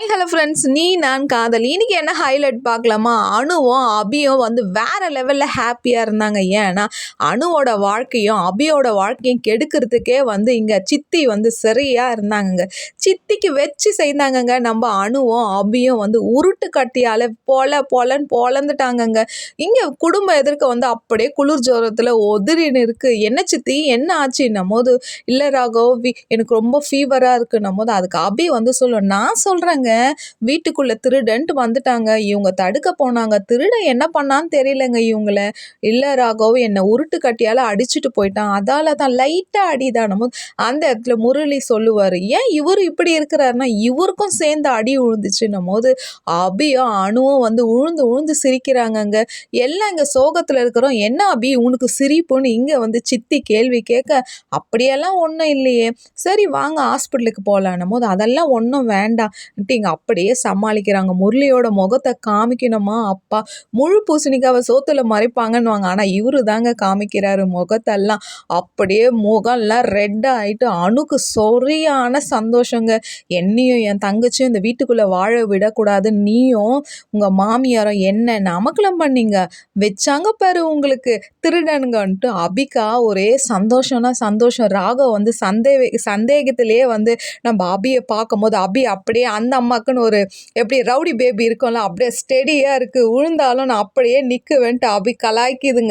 Hello friends நீ நான் காதல். இன்னைக்கு என்ன ஹைலைட் பார்க்கலாமா? அணுவும் அபியும் வந்து வேறு லெவலில் ஹாப்பியாக இருந்தாங்க. ஏன்னா அணுவோட வாழ்க்கையும் அபியோட வாழ்க்கையும் கெடுக்கிறதுக்கே வந்து இங்கே சித்தி வந்து சரியாக இருந்தாங்கங்க. சித்திக்கு வச்சு செய்தாங்கங்க. நம்ம அணுவும் அபியும் வந்து உருட்டு கட்டியால் பொல பொலன்னு பொலந்துட்டாங்கங்க. இங்கே குடும்ப எதிர்க்க வந்து அப்படியே குளிர் ஜோரத்தில் ஒதிரின்னு இருக்குது என்ன சித்தி? என்ன ஆச்சு? போது இல்லை ராகவ் எனக்கு ரொம்ப ஃபீவராக இருக்குன்னும் போது அதுக்கு அபி வந்து சொல்லுவேன் நான் சொல்கிறேங்க வீட்டுக்குள்ளே திருடன்ட்டு வந்துட்டாங்க. இவங்க தடுக்க போனாங்க. திருடன் என்ன பண்ணான்னு தெரியலங்க இவங்கள. இல்லை ராகவ் என்னை உருட்டு கட்டியால் அடிச்சுட்டு போயிட்டான். அதால தான் லைட்டாக அடிதானமோ அந்த இடத்துல முரளி சொல்லுவார். ஏன் இவர் இப்படி இருக்கிறாருன்னா இவருக்கும் சேர்ந்து அடி விழுந்துச்சுன்னும் போது அபியும் அணுவும் வந்து உழுந்து உழுந்து சிரிக்கிறாங்கங்க. எல்லாம் இங்கே சோகத்தில் இருக்கிறோம். என்ன அபி உனக்கு சிரிப்புன்னு இங்கே வந்து சித்தி கேள்வி கேட்க அப்படியெல்லாம் ஒன்றும் இல்லையே. சரி வாங்க ஹாஸ்பிட்டலுக்கு போகலான்னும் போது அதெல்லாம் ஒன்றும் வேண்டாம். இங்கே அப்படியே சமாளிக்கிறாங்க. முரளியோட முகத்தை காமிக்கணுமா? அப்பா முழு பூசணிக்காவை சோத்துல மறைப்பாங்கன்னுவாங்க. ஆனால் இவரு தாங்க காமிக்கிறாரு முகத்தெல்லாம். அப்படியே முகம்லாம் ரெட் ஆகிட்டு அணுக்கு சொரியான சந்தோஷங்க. என்னையும் என் தங்கச்சியும் இந்த வீட்டுக்குள்ளே வாழ விடக்கூடாது. நீயும் உங்கள் மாமியாரும் என்ன நமக்கெல்லாம் பண்ணீங்க? வச்சாங்க பாரு உங்களுக்கு. திருடனுங்கன்ட்டு அபிகா ஒரே சந்தோஷம்னா சந்தோஷம். ராகவ் வந்து சந்தே சந்தேகத்திலேயே வந்து நம்ம அபியை பார்க்கும்போது அபி அப்படியே அந்த அம்மாக்குன்னு ஒரு எப்படி ரவுடி பேபி இருக்கும்ல அப்படியே ஸ்டெடியாக இருக்குது விழுந்தாலும் நான் அப்படியே நிற்குவேன்ட்டு அபி கலாய்க்குதுங்க.